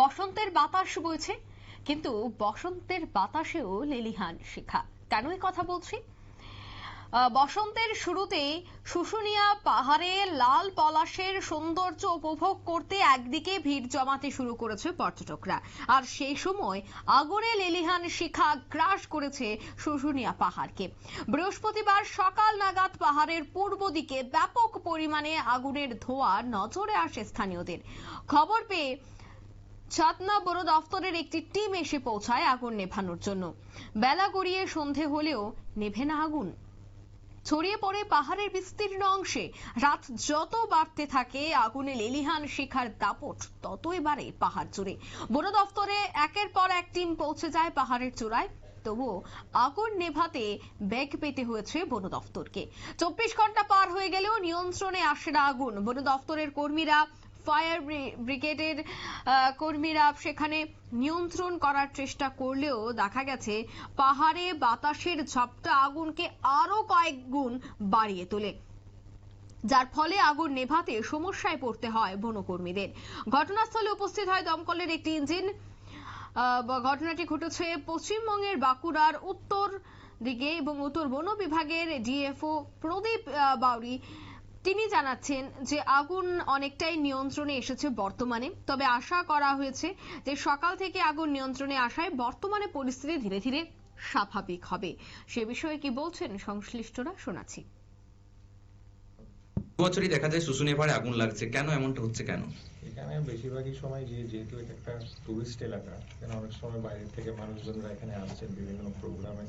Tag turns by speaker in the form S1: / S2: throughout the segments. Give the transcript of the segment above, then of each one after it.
S1: বসন্তের বাতাস বইছে, কিন্তু বসন্তের বাতাসেও লেলিহান শিখা। কেন কথা বলছি? বসন্তের শুরুতে শুশুনিয়া পাহাড়ে লাল পলাশের সৌন্দর্য উপভোগ করতে একদিকে ভিড় জমাতে শুরু করেছে পর্যটকরা। আর সেই সময় আগুনে লেলিহান শিখা গ্রাস করেছে শুশুনিয়া পাহাড়কে। বৃহস্পতিবার সকাল নাগাদ পাহাড়ের পূর্ব দিকে ব্যাপক পরিমাণে আগুনের ধোঁয়া নজরে আসে স্থানীয়দের। খবর পেয়ে ছাতনা বড় দফতরের একটি টিম এসে পৌঁছায় আগুন নেভানোর জন্য। বেলা গড়িয়ে সন্ধে হলেও নেভে না আগুন। ছড়িয়ে পড়ে পাহাড়ের বিস্তীর্ণ অংশে। রাত যত বাড়তে থাকে, আগুনে লেলিহান শিখার দাপট ততই বাড়ে পাহাড় জুড়ে। বন দফতরে একের পর এক টিম পৌঁছে যায় পাহাড়ের চূড়ায়। তবুও আগুন নেভাতে বেগ পেতে হয়েছে বন দফতরকে। চব্বিশ ঘণ্টা পার হয়ে গেলেও নিয়ন্ত্রণে আসে না আগুন। বন দফতরের কর্মীরা ফায়ার ব্রিগেডের কর্মীরা সেখানে নিয়ন্ত্রণ করার চেষ্টা করলেও দেখা গেছে পাহাড়ে বাতাসের ঝাপটা আগুনকে আরও কয়েক গুণ বাড়িয়ে তোলে। যার ফলে আগুন নেভাতে সমস্যায় পড়তে হয় বনকর্মীদের। ঘটনাস্থলে উপস্থিত হয় দমকলের একটি ইঞ্জিন। ঘটনাটি ঘটেছে পশ্চিমবঙ্গের বাঁকুড়ার উত্তর দিকে এবং উত্তর বন বিভাগের ডিএফও প্রদীপ বাউরি তিনি জানাচ্ছেন যে আগুন অনেকটাই নিয়ন্ত্রণে এসেছে বর্তমানে তবে আশা করা হয়েছে যে সকাল থেকে আগুন নিয়ন্ত্রণে আসায় বর্তমানে পরিস্থিতি ধীরে ধীরে স্বাভাবিক হবে। সে বিষয়ে কি বলছেন সংশ্লিষ্টরা শোনাচ্ছি।
S2: বছরই দেখা যায় শুশুনিয়া পাহাড়ে আগুন লাগছে। কেন এমনটা হচ্ছে কেন?
S3: এখানে বেশিরভাগই সময় যে যেহেতু এটা একটা টুরিস্ট এলাকা এখানে অনেক সময় বাইরে থেকে মানুষজনরা এখানে আসছেন বিভিন্ন প্রোগ্রামে।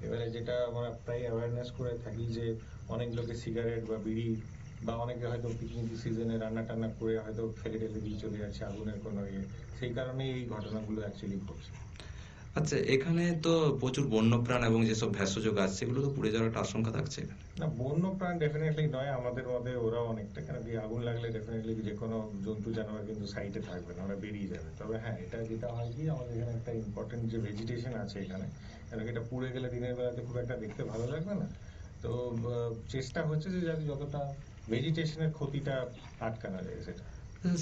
S3: এবারে যেটা আমরা প্রায় অ্যাওয়ারনেস করে থাকি যে অনেক লোকে সিগারেট বা বিড়ি বা অনেকে হয়তো পিকনিক সিজনে রান্না টান্না করে হয়তো ফেলে টেলে দিয়ে চলে যাচ্ছে আগুনের কোনো ইয়ে। সেই কারণে এই ঘটনাগুলো অ্যাকচুয়ালি ঘটছে।
S2: আচ্ছা এখানে তো প্রচুর বন্যপ্রাণ এবং যেসব ভেষজ গাছ, সেগুলো তো পুড়ে যাওয়ার আশঙ্কা থাকছে এখানে।
S3: না বন্য প্রাণ ডেফিনেটলি নয়, আমাদের মধ্যে ওরা অনেকটা কেন কি আগুন লাগলে ডেফিনেটলি যে কোনো জন্তু জানোয়ার কিন্তু সাইডে থাকবে না ওরা বেরিয়ে যাবে। তবে হ্যাঁ এটা যেটা হয় কি, আমাদের এখানে একটা ইম্পর্টেন্ট যে ভেজিটেশন আছে এখানে কেন এটা পুড়ে গেলে দিনের বেলাতে খুব একটা দেখতে ভালো লাগবে না। তো চেষ্টা হচ্ছে যে যাতে যতটা ভেজিটেশনের ক্ষতিটা আটকানো যায় সেটা।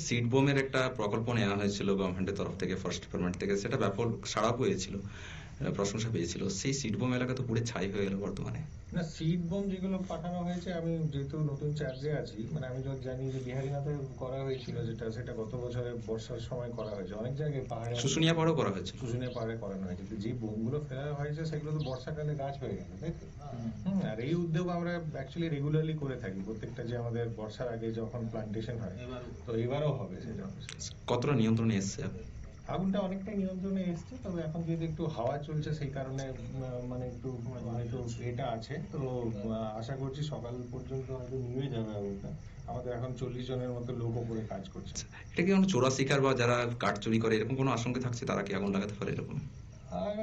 S2: সিড বোমের একটা প্রকল্প নেওয়া হয়েছিল গভর্নমেন্টের তরফ থেকে ফরেস্ট ডিপার্টমেন্ট থেকে। সেটা ব্যাপক সাড়া পেয়েছিল প্রশংসা পেয়েছিল। সেই সিড বোম এলাকা তো পুড়ে ছাই হয়ে গেল বর্তমানে।
S3: না সিড বোম যেগুলো পাঠানো হয়েছে আমি যেহেতু নতুন চার্জে আছি মানে আমি যখন জানি যে বিহারিনাথে করা হয়েছিল যেটা সেটা গত বছরের বর্ষার সময় করা হয়েছে। অনেক জায়গায় পাহাড়ে
S2: শুশুনিয়া পাহাড়ও করা হয়েছিল।
S3: শুশুনিয়া পাহাড়ে করানো হয়েছে। যে বোমগুলো ফেলা হয়েছে সেগুলো তো বর্ষাকালে গাছ হয়ে গেছে তাই তো? হুম, আর এই উদ্যোগ আমরা অ্যাকচুয়ালি রেগুলারলি করে থাকি। প্রত্যেকটা যে আমাদের বর্ষার আগে যখন প্লান্টেশন হয় তো এবারও হবে সেটা
S2: কতটা নিয়ন্ত্রণে এসছে?
S3: আগুনটা অনেকটাই নিয়ন্ত্রণে এসছে তবে এখন যেহেতু একটু হাওয়া চলছে সেই কারণে মানে একটু হয়তো এটা আছে। তো আশা করছি সকাল পর্যন্ত হয়তো নিয়ে যাবে আগুনটা। আমাদের এখন চল্লিশ জনের মতো লোক ওপরে কাজ করছে।
S2: এটা কি কোনো চোরা শিকার বা যারা কাঠ চুরি করে এরকম কোনো আশঙ্কা থাকছে তারা কি আগুন লাগাতে পারে এরকম?
S3: আর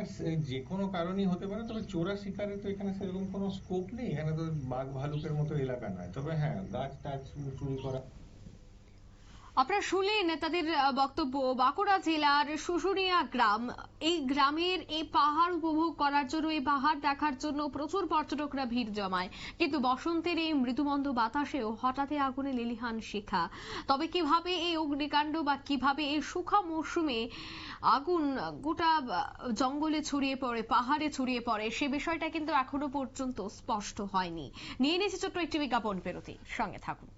S3: যে কোনো কারণই হতে পারে, তবে চোরা শিকারে তো এখানে সেরকম কোনো স্কোপ নেই। এখানে তো বাঘ ভালুকের মতো এলাকা নয়। তবে হ্যাঁ গাছ টাছ চুরি করা।
S1: আপনারা শুনলেন তাদের বক্তব্য। বাঁকুড়া জেলার শুশুনিয়া গ্রাম, এই গ্রামের এই পাহাড় উপভোগ করার জন্য, এই পাহাড় দেখার জন্য প্রচুর পর্যটকরা ভিড় জমায়। কিন্তু বসন্তের এই মৃদুমন্দ বাতাসেও হঠাৎই আগুনে লিলিহান শিখা। তবে কীভাবে এই অগ্নিকাণ্ড বা কীভাবে এই সুখা মৌসুমে আগুন গোটা জঙ্গলে ছড়িয়ে পড়ে, পাহাড়ে ছড়িয়ে পড়ে, সে বিষয়টা কিন্তু এখনও পর্যন্ত স্পষ্ট হয়নি। নিয়ে নিয়েছে ছোট্ট একটি বিজ্ঞাপন, বিরতি। সঙ্গে থাকুন।